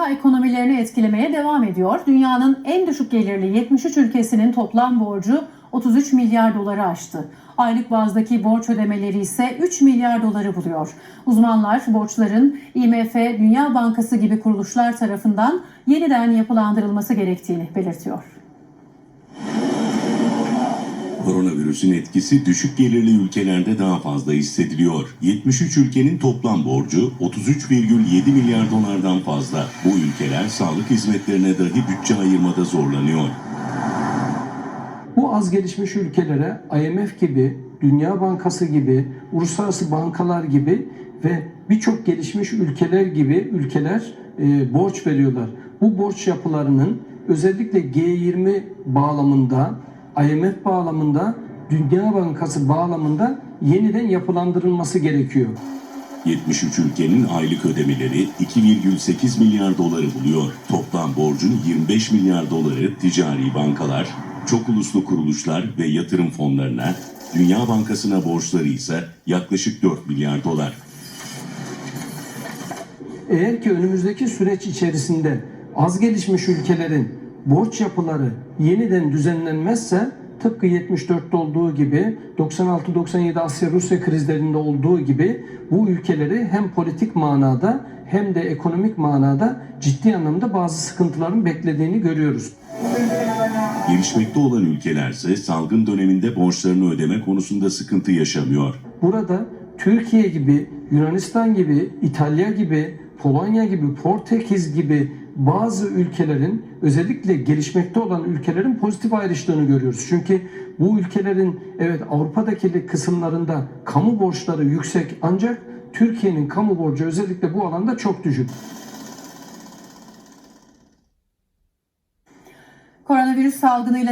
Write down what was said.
dünya ekonomilerini etkilemeye devam ediyor. Dünyanın en düşük gelirli 73 ülkesinin toplam borcu 33 milyar doları aştı. Aylık bazdaki borç ödemeleri ise 3 milyar doları buluyor. Uzmanlar borçların IMF, Dünya Bankası gibi kuruluşlar tarafından yeniden yapılandırılması gerektiğini belirtiyor. Koronavirüsün etkisi düşük gelirli ülkelerde daha fazla hissediliyor. 73 ülkenin toplam borcu 33,7 milyar dolardan fazla. Bu ülkeler sağlık hizmetlerine dahi bütçe ayırmada zorlanıyor. Bu az gelişmiş ülkelere IMF gibi, Dünya Bankası gibi, uluslararası bankalar gibi ve birçok gelişmiş ülkeler gibi ülkeler e, borç veriyorlar. Bu borç yapılarının özellikle G20 bağlamında, IMF bağlamında, Dünya Bankası bağlamında yeniden yapılandırılması gerekiyor. 73 ülkenin aylık ödemeleri 2,8 milyar doları buluyor. Toplam borcun 25 milyar doları ticari bankalar, çok uluslu kuruluşlar ve yatırım fonlarına, Dünya Bankası'na borçları ise yaklaşık 4 milyar dolar. Eğer ki önümüzdeki süreç içerisinde az gelişmiş ülkelerin borç yapıları yeniden düzenlenmezse tıpkı 74'te olduğu gibi 96-97 Asya-Rusya krizlerinde olduğu gibi bu ülkeleri hem politik manada hem de ekonomik manada ciddi anlamda bazı sıkıntıların beklediğini görüyoruz. Gelişmekte olan ülkelerse salgın döneminde borçlarını ödeme konusunda sıkıntı yaşamıyor. Burada Türkiye gibi, Yunanistan gibi, İtalya gibi, Polonya gibi, Portekiz gibi bazı ülkelerin özellikle gelişmekte olan ülkelerin pozitif ayrıştığını görüyoruz. Çünkü bu ülkelerin evet Avrupa'daki kısımlarında kamu borçları yüksek ancak Türkiye'nin kamu borcu özellikle bu alanda çok düşük. Koronavirüs salgınıyla